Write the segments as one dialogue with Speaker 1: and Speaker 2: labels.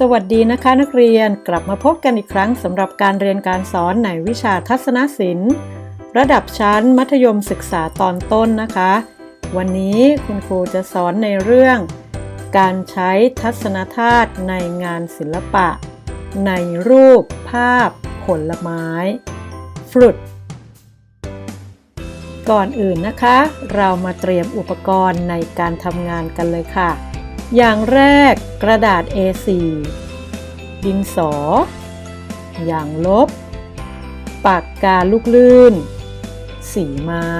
Speaker 1: สวัสดีนะคะนักเรียนกลับมาพบกันอีกครั้งสำหรับการเรียนการสอนในวิชาทัศนศิลป์ ระดับชั้นมัธยมศึกษาตอนต้นนะคะ วันนี้คุณครูจะสอนในเรื่อง การใช้ทัศนธาตุในงานศิลปะ ในรูป ภาพ ผลไม้ fruit ก่อนอื่นนะคะ เรามาเตรียมอุปกรณ์ในการทำงานกันเลยค่ะ อย่างแรกกระดาษ A4 ดินสอ อย่างลบ ปากกาลูกลื่น สีไม้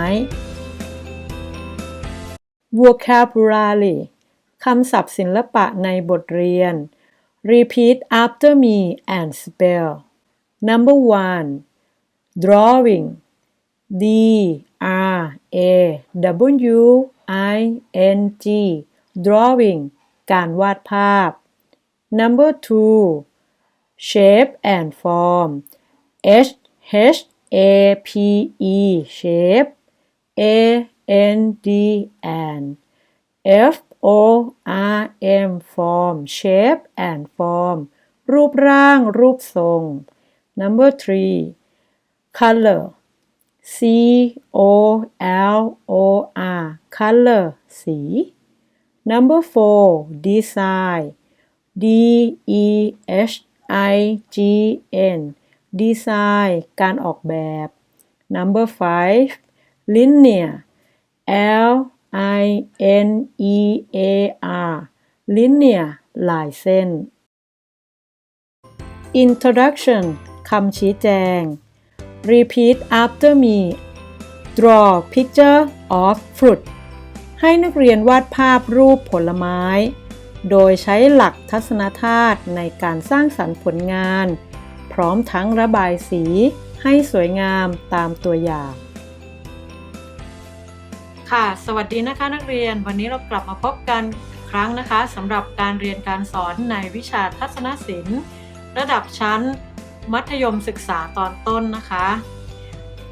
Speaker 1: vocabulary คำศัพท์ศิลปะในบทเรียน repeat after me and spell number one drawing D R A W I N G drawing การวาดภาพ number two shape and form H H A P E shape A N D and F O R M form shape and form รูปร่างรูปทรง number three color C O L O R color สี number four design D E H I G N design การออกแบบ number five linear L I N E A R linear ลายเส้น introduction คำชี้แจง repeat after me draw picture of fruit ให้นักเรียนวาดภาพรูปผลไม้ โดยใช้หลักทัศนธาตุในการสร้างสรรค์ผลงาน พร้อมทั้งระบายสีให้สวยงามตามตัวอย่าง ค่ะ สวัสดีนะคะนักเรียน วันนี้เรากลับมาพบกันครั้งนะคะสำหรับการเรียนการสอนในวิชาทัศนศิลป์ ระดับชั้น มัธยมศึกษาตอนต้นนะคะ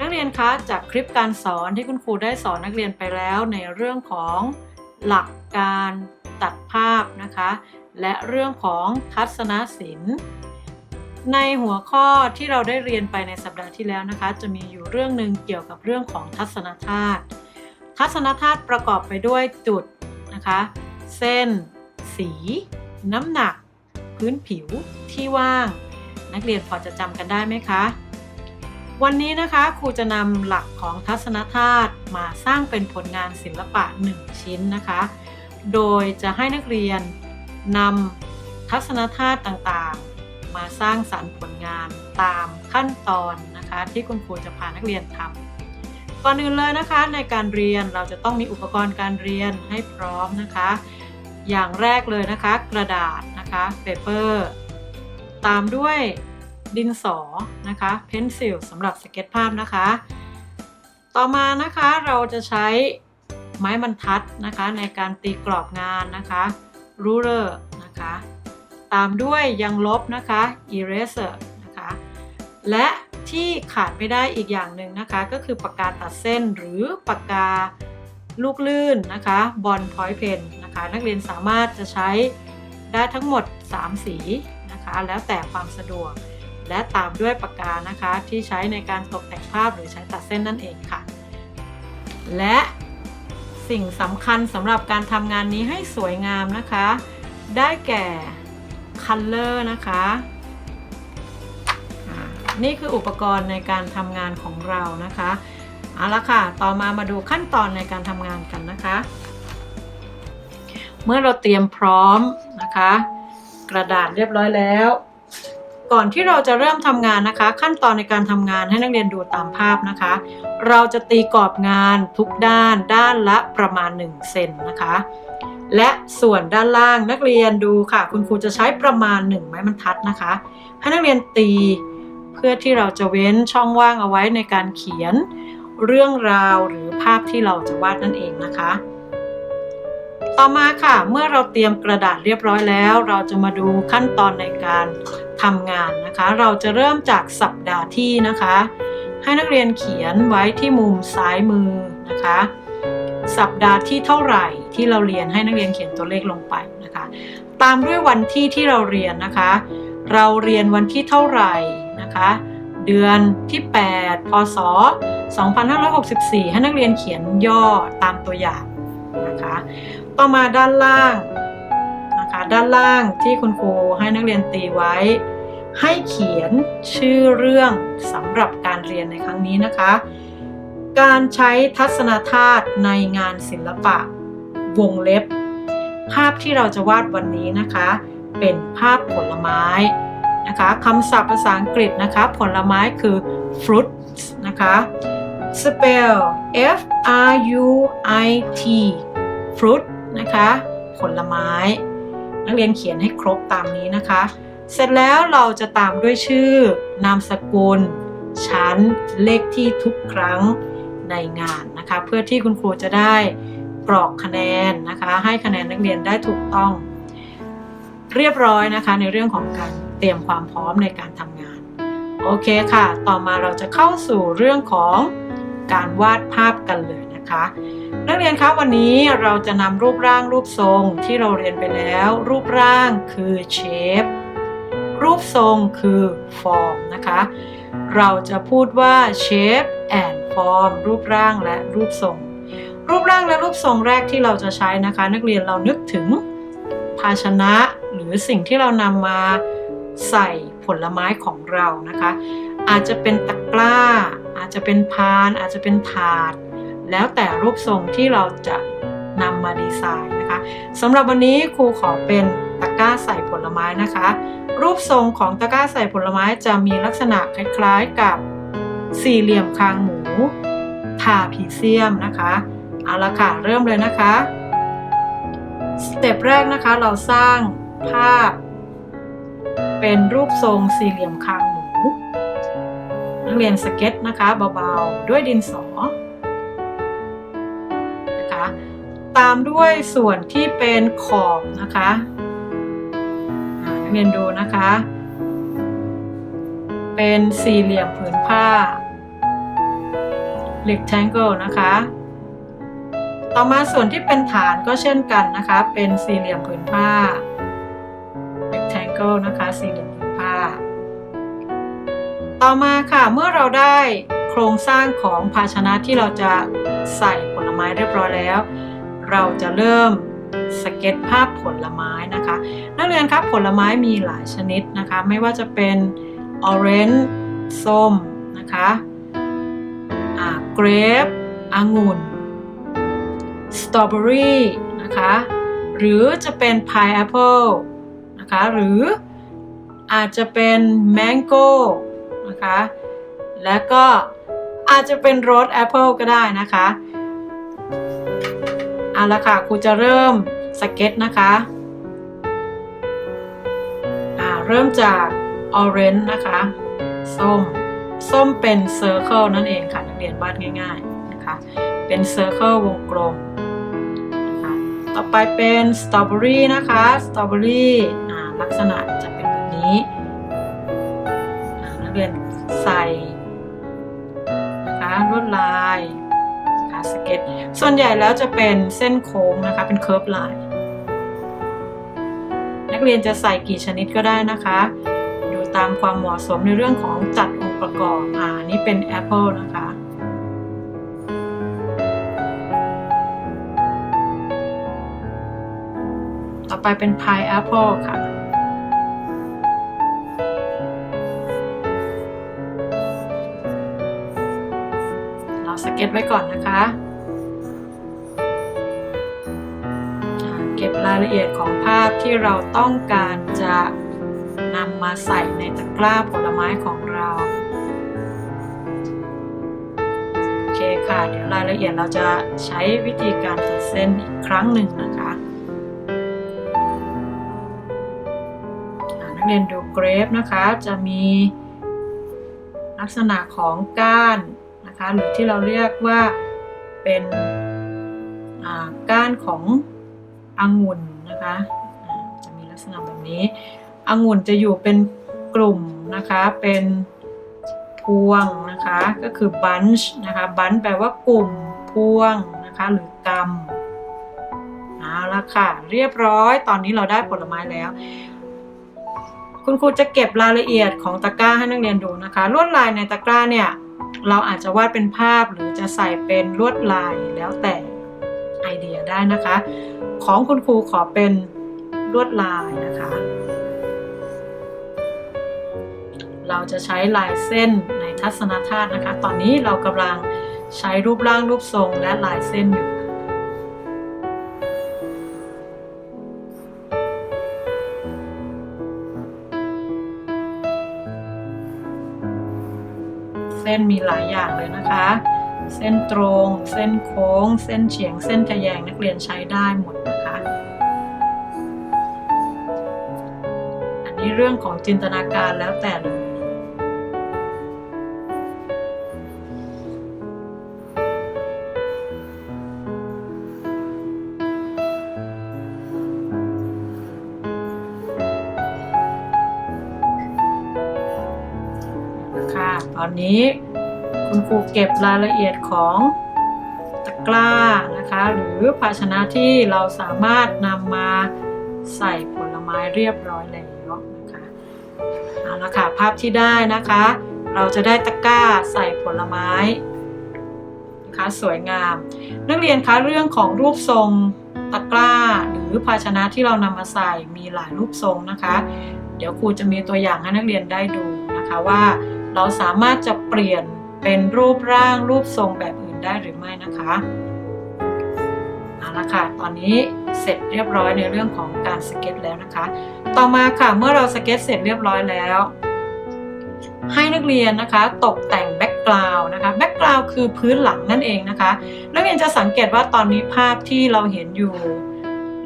Speaker 1: นักเรียนคะจากคลิปการสอนที่คุณครูได้สอนนักเรียนไปแล้วในเรื่องของหลักการตัดภาพนะคะ และเรื่องของทัศนศิลป์ในหัวข้อที่เราได้เรียนไปในสัปดาห์ที่แล้วนะคะ จะมีอยู่เรื่องหนึ่งเกี่ยวกับเรื่องของทัศนธาตุทัศนธาตุประกอบไปด้วยจุดนะคะ เส้น สี น้ำหนัก พื้นผิวที่ว่าง นักเรียนพอจะจำกันได้ไหมคะ วันนี้นะคะครูจะนำหลักของทัศนธาตุมาสร้างเป็นผลงานศิลปะ 1 ชิ้นนะคะ โดยจะให้นักเรียนนำทัศนธาตุต่างๆ มาสร้างสรรค์ผลงานตามขั้นตอนนะคะ ที่คุณครูจะพานักเรียนทำก่อนอื่นเลยนะคะในการเรียนเราจะต้องมีอุปกรณ์การเรียนให้พร้อมนะคะ อย่างแรกเลยนะคะ กระดาษนะคะเปเปอร์ตามด้วย ดินสอนะคะเพนซิลสำหรับสเก็ตภาพนะคะ ต่อมานะคะเราจะใช้ไม้บรรทัดนะคะในการตีกรอบงานนะคะรูเลอร์นะคะตามด้วยยังลบนะคะ eraser นะคะและที่ขาดไม่ได้อีกอย่างหนึ่งนะคะ ก็คือปากกาตัดเส้นหรือปากกาลูกลื่นนะคะบอลพอยต์เพนนะคะ นักเรียนสามารถจะใช้ได้ทั้งหมด 3 สีนะคะ แล้วแต่ความสะดวก และตามด้วยปากกานะคะที่ใช้ในการตกแต่งภาพหรือใช้ตัดเส้นนั่นเองค่ะ และสิ่งสำคัญสำหรับการทำงานนี้ให้สวยงามนะคะ ได้แก่ color นะคะนี่คืออุปกรณ์ในการทำงานของเรานะคะเอาละค่ะ ต่อมามาดูขั้นตอนในการทำงานกันนะคะ เมื่อเราเตรียมพร้อมนะคะ กระดาษเรียบร้อยแล้ว ก่อนที่เราจะเริ่มทำงานนะคะ ขั้นตอนในการทำงานให้นักเรียนดูตามภาพนะคะ เราจะตีกรอบงานทุกด้านด้านละประมาณ1เซนนะคะ และส่วนด้านล่างนักเรียนดูค่ะ คุณครูจะใช้ประมาณ1ไม้บรรทัดนะคะ ให้นักเรียนตีเพื่อที่เราจะเว้นช่องว่างเอาไว้ในการเขียนเรื่องราวหรือภาพที่เราจะวาดนั่นเองนะคะ ต่อมาค่ะเมื่อเราเตรียมกระดาษเรียบร้อยแล้ว เราจะมาดูขั้นตอนในการทำงานนะคะ เราจะเริ่มจากสัปดาห์ที่นะคะ ให้นักเรียนเขียนไว้ที่มุมซ้ายมือนะคะ สัปดาห์ที่เท่าไหร่ที่เราเรียนให้นักเรียนเขียนตัวเลขลงไปนะคะ ตามด้วยวันที่ที่เราเรียนนะคะ เราเรียนวันที่เท่าไหร่นะคะ เดือนที่ 8 พศ 2564 ให้นักเรียนเขียนย่อตามตัวอย่างนะคะ ต่อมาด้านล่างนะคะด้านล่างที่คุณครูให้นักเรียนตีไว้ ให้เขียนชื่อเรื่องสำหรับการเรียนในครั้งนี้นะคะ การใช้ทัศนธาตุในงานศิลปะ วงเล็บ ภาพที่เราจะวาดวันนี้นะคะ เป็นภาพผลไม้นะคะคำศัพท์ภาษาอังกฤษนะคะ ผลไม้คือ fruits นะคะ spell F R U I T fruit นะคะ ผลไม้ นักเรียนเขียนให้ครบตามนี้นะคะ เสร็จแล้วเราจะตามด้วยชื่อ นามสกุล ชั้น เลขที่ทุกครั้งในงานนะคะ เพื่อที่คุณครูจะได้กรอกคะแนนนะคะ ให้คะแนนนักเรียนได้ถูกต้อง เรียบร้อยนะคะ ในเรื่องของการเตรียมความพร้อมในการทำงาน โอเคค่ะ ต่อมาเราจะเข้าสู่เรื่องของการวาดภาพกันเลยนะคะ นักเรียนคะวันนี้เราจะนำรูปร่างรูปทรงที่เราเรียนไปแล้ว รูปร่างคือ shape รูปทรงคือ form นะคะ เราจะพูดว่า shape and form รูปร่างและรูปทรง รูปร่างและรูปทรงแรกที่เราจะใช้นะคะ นักเรียนเรานึกถึงภาชนะหรือสิ่งที่เรานำมาใส่ผลไม้ของเรานะคะ อาจจะเป็นตะกร้า อาจจะเป็นพาน อาจจะเป็นถาด แล้วแต่รูปทรงที่เราจะนำมาดีไซน์นะคะสำหรับวันนี้ครูขอเป็นตะกร้าใส่ผลไม้นะคะ รูปทรงของตะกร้าใส่ผลไม้จะมีลักษณะคล้ายๆกับสี่เหลี่ยมคางหมูทาพีเซียมนะคะเอาละค่ะเริ่มเลยนะคะสเต็ปแรกนะคะเราสร้างภาพ เป็นรูปทรงสี่เหลี่ยมคางหมูนักเรียนสเก็ตนะคะเบาๆ ด้วยดินสอ ตามด้วยส่วนที่เป็นขอบนะคะอ่านักเรียนดูนะคะ เป็นสี่เหลี่ยมผืนผ้า rectangle นะคะ ต่อมาส่วนที่เป็นฐานก็เช่นกันนะคะ เป็นสี่เหลี่ยมผืนผ้า rectangle นะคะ สี่เหลี่ยมผืนผ้า ต่อมาค่ะ เมื่อเราได้โครงสร้างของภาชนะที่เราจะใส่ผลไม้เรียบร้อยแล้ว เราจะเริ่มสเก็ตภาพผลไม้นะคะ นักเรียนครับผลไม้มีหลายชนิดนะคะ ไม่ว่าจะเป็นออเรนจ์ส้มนะคะอ่าเกรปองุ่นสตรอเบอรี่นะคะหรือจะเป็นพายแอปเปิลนะคะหรืออาจจะเป็นแมงโก้นะคะและก็อาจจะเป็นโรสแอปเปิลก็ได้นะคะ เอาละค่ะครูจะเริ่มสเก็ตนะคะอ่าเริ่มจากออเรนจ์นะคะ ส้ม ส้มเป็นเซอร์เคิลนั่นเองค่ะ นักเรียนวาดง่ายๆนะคะ เป็นเซอร์เคิลวงกลมนะคะต่อไปเป็นสตรอเบอรี่นะคะ สตรอเบอรี่ลักษณะจะเป็นแบบนี้นักเรียนใส่นะคะลวดลาย สเก็ต ส่วนใหญ่แล้วจะเป็นเส้นโค้งนะคะ เป็นเคิร์ฟไลน์นักเรียนจะใส่กี่ชนิดก็ได้นะคะ ดูตามความเหมาะสมในเรื่องของจัดองค์ประกอบอ่านี่เป็นแอปเปิลนะคะต่อไปเป็นพายแอปเปิลค่ะ สเก็ตไว้ก่อนนะคะ เก็บรายละเอียดของภาพที่เราต้องการจะนำมาใส่ในตะกร้าผลไม้ของเราโอเคค่ะ เดี๋ยวรายละเอียดเราจะใช้วิธีการตัดเส้นอีกครั้งหนึ่งนะคะนักเรียนดูเกรฟนะคะจะมีลักษณะของก้าน นะคะหรือที่เราเรียกว่าเป็นก้านขององุ่นนะคะจะมีลักษณะแบบนี้องุ่นจะอยู่เป็นกลุ่มนะคะเป็นพวงนะคะก็คือ bunch นะคะ bunch แปลว่ากลุ่มพวงนะคะหรือกำเอาละค่ะ เรียบร้อยตอนนี้เราได้ผลไม้แล้ว คุณครูจะเก็บรายละเอียดของตะกร้าให้นักเรียนดูนะคะ ลวดลายในตะกร้าเนี่ย เราอาจจะวาดเป็นภาพหรือจะใส่เป็นลวดลายแล้วแต่ไอเดียได้นะคะ ของคุณครูขอเป็นลวดลายนะคะ เราจะใช้ลายเส้นในทัศนธาตุนะคะ ตอนนี้เรากำลังใช้รูปร่างรูปทรงและลายเส้นอยู่ เส้นมีหลายอย่างเลยนะคะ เส้นตรง เส้นโค้ง เส้นเฉียง เส้นทะแยงนักเรียนใช้ได้หมดนะคะ อันนี้เรื่องของจินตนาการแล้วแต่เลย นี้ คุณครูเก็บรายละเอียดของตะกร้านะคะ หรือภาชนะที่เราสามารถนำมาใส่ผลไม้เรียบร้อยแล้วนะคะเอาละค่ะภาพที่ได้นะคะ เราจะได้ตะกร้าใส่ผลไม้นะคะสวยงาม นักเรียนคะเรื่องของรูปทรงตะกร้า หรือภาชนะที่เรานำมาใส่มีหลายรูปทรงนะคะ เดี๋ยวครูจะมีตัวอย่างให้นักเรียนได้ดูนะคะว่า เราสามารถจะเปลี่ยนเป็นรูปร่างรูปทรงแบบอื่นได้หรือไม่นะคะเอาละค่ะตอนนี้เสร็จเรียบร้อยในเรื่องของการสเก็ตแล้วนะคะ ต่อมาค่ะเมื่อเราสเก็ตเสร็จเรียบร้อยแล้ว ให้นักเรียนนะคะ ตกแต่งแบ็กกราวน์นะคะแบ็กกราวน์คือพื้นหลังนั่นเองนะคะนักเรียนจะสังเกตว่าตอนนี้ภาพที่เราเห็นอยู่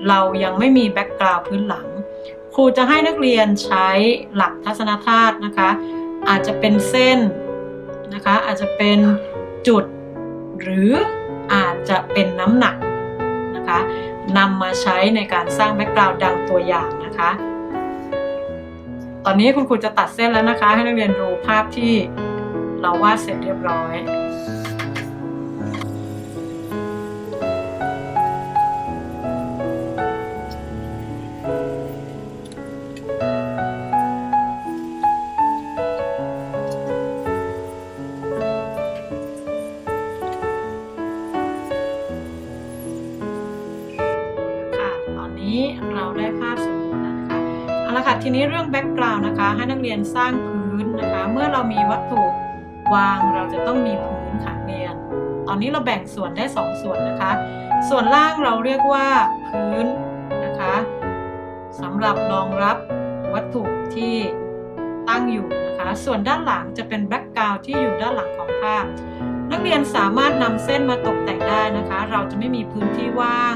Speaker 1: เรายังไม่มีแบ็กกราวน์พื้นหลังครูจะให้นักเรียนใช้หลักทัศนธาตุนะคะ อาจจะเป็นเส้นนะคะอาจจะเป็นจุดหรืออาจจะเป็นน้ำหนักนะคะนำมาใช้ในการสร้างแบ็กกราวด์ดังตัวอย่างนะคะ ตอนนี้คุณครูจะตัดเส้นแล้วนะคะ ให้นักเรียนดูภาพที่เราวาดเสร็จเรียบร้อย ให้นักเรียนสร้างพื้นนะคะ เมื่อเรามีวัตถุวางเราจะต้องมีพื้นค่ะเรียน ตอนนี้เราแบ่งส่วนได้ 2 ส่วนนะคะ ส่วนล่างเราเรียกว่าพื้นนะคะสำหรับรองรับวัตถุที่ตั้งอยู่นะคะ ส่วนด้านหลังจะเป็นแบ็กกราวด์ที่อยู่ด้านหลังของภาพ นักเรียนสามารถนำเส้นมาตกแต่งได้นะคะ เราจะไม่มีพื้นที่ว่าง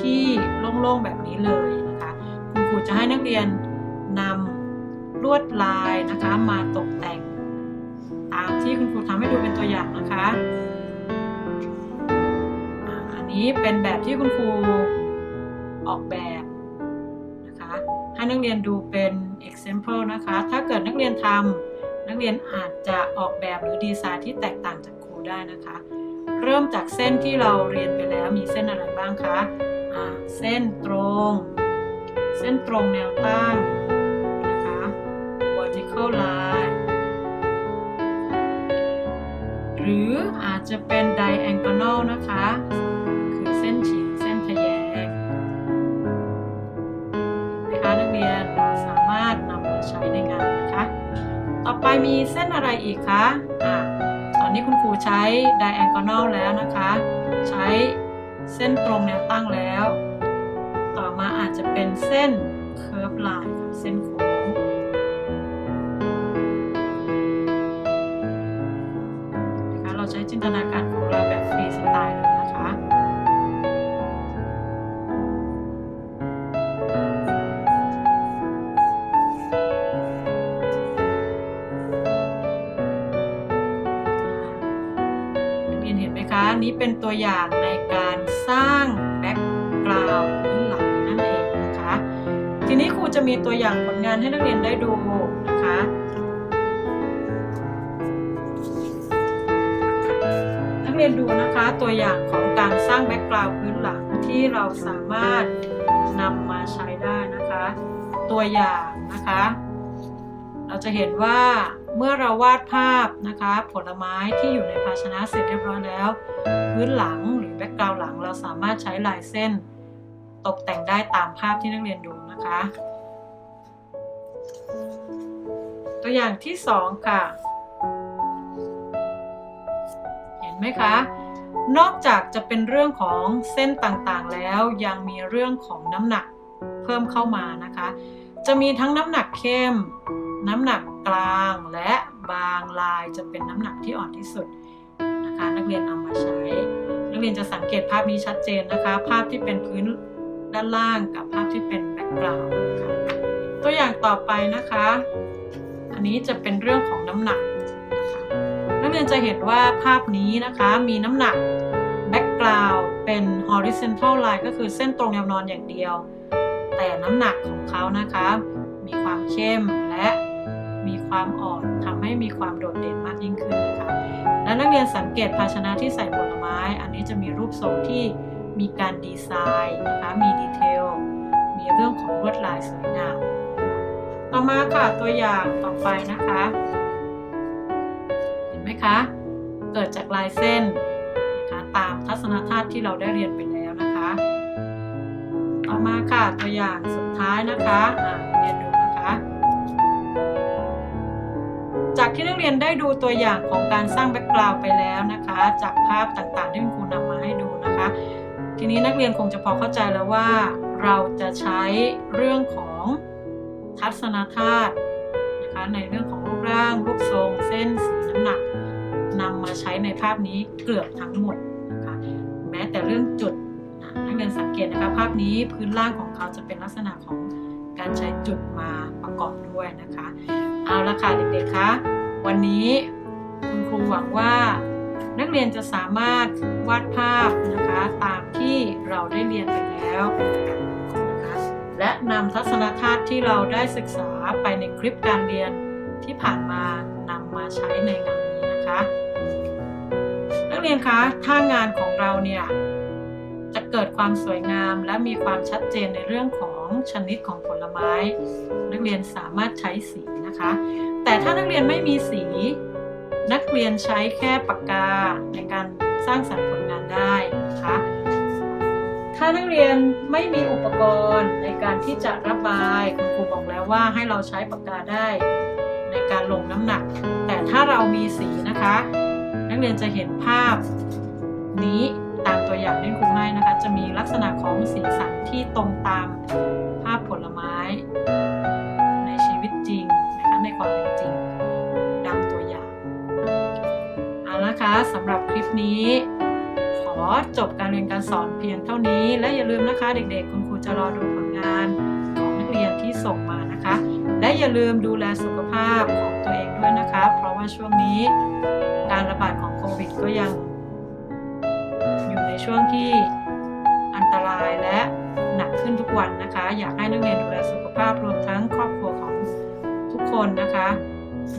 Speaker 1: ที่โล่งๆแบบนี้เลยนะคะ คุณครูจะให้นักเรียนนำ ลวดลายนะคะมาตกแต่ง ตามที่คุณครูทำให้ดูเป็นตัวอย่างนะคะอันนี้เป็นแบบที่คุณครูออกแบบนะคะให้นักเรียนดูเป็น example นะคะ ถ้าเกิดนักเรียนทำนักเรียนอาจจะออกแบบหรือดีไซน์ที่แตกต่างจากครูได้นะคะ เริ่มจากเส้นที่เราเรียนไปแล้วมีเส้นอะไรบ้างคะอ่าเส้นตรง เส้นตรงแนวตั้ง vertical line หรืออาจจะเป็น diagonal นะคะ คือเส้นเฉียงเส้นทะแยงนะคะนักเรียนเราสามารถนำมาใช้ในงานนะคะ ต่อไปมีเส้นอะไรอีกคะอะตอนนี้คุณครูใช้ diagonal แล้วนะคะ ใช้เส้นตรงแนวตั้งแล้ว ต่อมาอาจจะเป็นเส้น curve line เส้นโค้ง เป็นตัวอย่างในการสร้างแบ็กกราวด์พื้นหลังนั่นเองนะคะ ทีนี้ครูจะมีตัวอย่างผลงานให้นักเรียนได้ดูนะคะนักเรียนดูนะคะตัวอย่างของการสร้างแบ็กกราวด์พื้นหลังที่เราสามารถนำมาใช้ได้นะคะ ตัวอย่างนะคะ เราจะเห็นว่าเมื่อเราวาดภาพนะคะ ผลไม้ที่อยู่ในภาชนะเสร็จเรียบร้อยแล้ว พื้นหลังหรือแบ็กกราวด์หลัง เราสามารถใช้ลายเส้นตกแต่งได้ตามภาพที่นักเรียนดูนะคะ ตัวอย่างที่สองค่ะ เห็นไหมคะ นอกจากจะเป็นเรื่องของเส้นต่างๆแล้วยังมีเรื่องของน้ำหนักเพิ่มเข้ามานะคะ จะมีทั้งน้ำหนักเข้ม น้ำหนักกลางและบางลายจะเป็นน้ำหนักที่อ่อนที่สุด นะคะ นักเรียนเอามาใช้ นักเรียนจะสังเกตภาพนี้ชัดเจนนะคะ ภาพที่เป็นพื้นด้านล่างกับภาพที่เป็นแบ็กกราวด์นะคะตัวอย่างต่อไปนะคะ อันนี้จะเป็นเรื่องของน้ำหนักนะคะนักเรียนจะเห็นว่าภาพนี้นะคะมีน้ำหนักแบ็กกราวด์เป็น horizontal line ก็คือเส้นตรงแนวนอนอย่างเดียว แต่น้ำหนักของเขานะคะ มีความเข้มและมีความอ่อนทำให้มีความโดดเด่นมากยิ่งขึ้น รียนสังเกตภาชนะที่ใส่ผลไม้ อันนี้จะมีรูปทรงที่มีการดีไซน์นะคะมีดีเทลมีเรื่องของลวดลายสวยงามต่อมาค่ะตัวอย่างต่อไปนะคะ เห็นไหมคะ เกิดจากลายเส้นนะคะตามทัศนธาตุที่เราได้เรียนไปแล้วนะคะ ต่อมาค่ะตัวอย่างสุดท้ายนะคะ ที่นักเรียนได้ดูตัวอย่างของการสร้างแบ็กกราวด์ไปแล้วนะคะ จากภาพต่างๆที่คุณครูนำมาให้ดูนะคะ ทีนี้นักเรียนคงจะพอเข้าใจแล้วว่า เราจะใช้เรื่องของทัศนธาตุนะคะในเรื่องของรูปร่าง รูปทรง เส้นสีน้ำหนักนำมาใช้ในภาพนี้เกือบทั้งหมดนะคะแม้แต่เรื่องจุดนะนักเรียนสังเกตนะคะภาพนี้พื้นล่างของเขาจะเป็นลักษณะของการใช้จุดมาประกอบด้วยนะคะ เอาละค่ะเด็กๆคะ วันนี้คุณครูหวังว่า นักเรียนจะสามารถวาดภาพนะคะตามที่เราได้เรียนไปแล้วนะคะและนำทัศนธาตุที่เราได้ศึกษาไปในคลิปการเรียนที่ผ่านมานำมาใช้ในงานนี้นะคะ นักเรียนคะถ้างานของเราเนี่ยจะเกิดความสวยงามและมีความชัดเจนในเรื่องของชนิดของผลไม้ นักเรียนสามารถใช้สีนะคะ แต่ถ้านักเรียนไม่มีสี นักเรียนใช้แค่ปากกาในการสร้างสรรค์ผลงานได้นะคะถ้านักเรียนไม่มีอุปกรณ์ในการที่จะระบายคุณครูบอกแล้วว่าให้เราใช้ปากกาได้ในการลงน้ำหนัก แต่ถ้าเรามีสีนะคะ นักเรียนจะเห็นภาพนี้ตามตัวอย่างที่ครูให้นะคะ จะมีลักษณะของสีสันที่ตรงตามภาพผลำหรับคลิปนี้ ขอจบการเรียนการสอนเพียงเท่านี้ และอย่าลืมนะคะเด็กๆ คุณครูจะรอดูผลงานของนักเรียนที่ส่งมานะคะ และอย่าลืมดูแลสุขภาพของตัวเองด้วยนะคะ เพราะว่าช่วงนี้การระบาดของโควิดก็ยัง อยู่ในช่วงที่อันตรายและหนักขึ้นทุกวันนะคะ อยากให้นักเรียนดูแลสุขภาพรวมทั้งครอบครัวของทุกคนนะคะ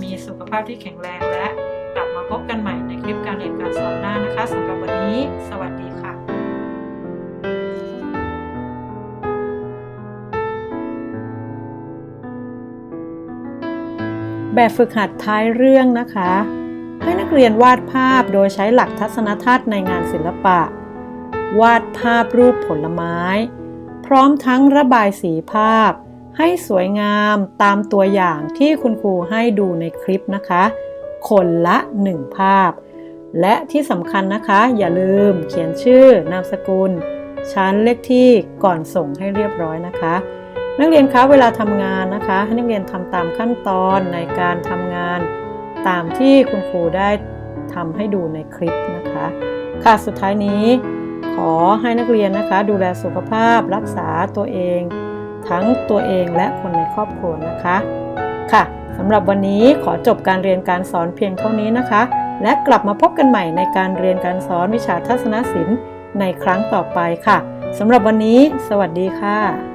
Speaker 1: มีสุขภาพที่แข็งแรงและกลับมาพบกันใหม่ ลิปการเรียนการสอนหน้านะคะสำหรับวันนี้ สวัสดีค่ะแบบฝึกหัดท้ายเรื่องนะคะ ให้นักเรียนวาดภาพโดยใช้หลักทัศนทัศน์ในงานศิลปะ วาดภาพรูปผลไม้ พร้อมทั้งระบายสีภาพ ให้สวยงามตามตัวอย่างที่คุณครูให้ดูในคลิปนะคะ คนละ1ภาพ และที่สำคัญนะคะ อย่าลืมเขียนชื่อนามสกุล ชั้นเลขที่ก่อนส่งให้เรียบร้อยนะคะ นักเรียนคะเวลาทำงานนะคะ ให้นักเรียนทำตามขั้นตอนในการทำงาน ตามที่คุณครูได้ทำให้ดูในคลิปนะคะ ค่ะสุดท้ายนี้ ขอให้นักเรียนนะคะ ดูแลสุขภาพรักษาตัวเอง ทั้งตัวเองและคนในครอบครัวนะคะ ค่ะสำหรับวันนี้ขอจบการเรียนการสอนเพียงเท่านี้นะคะ และกลับมาพบกันใหม่ในการเรียนการสอนวิชาทัศนศิลป์ในครั้งต่อไปค่ะสำหรับวันนี้ สวัสดีค่ะ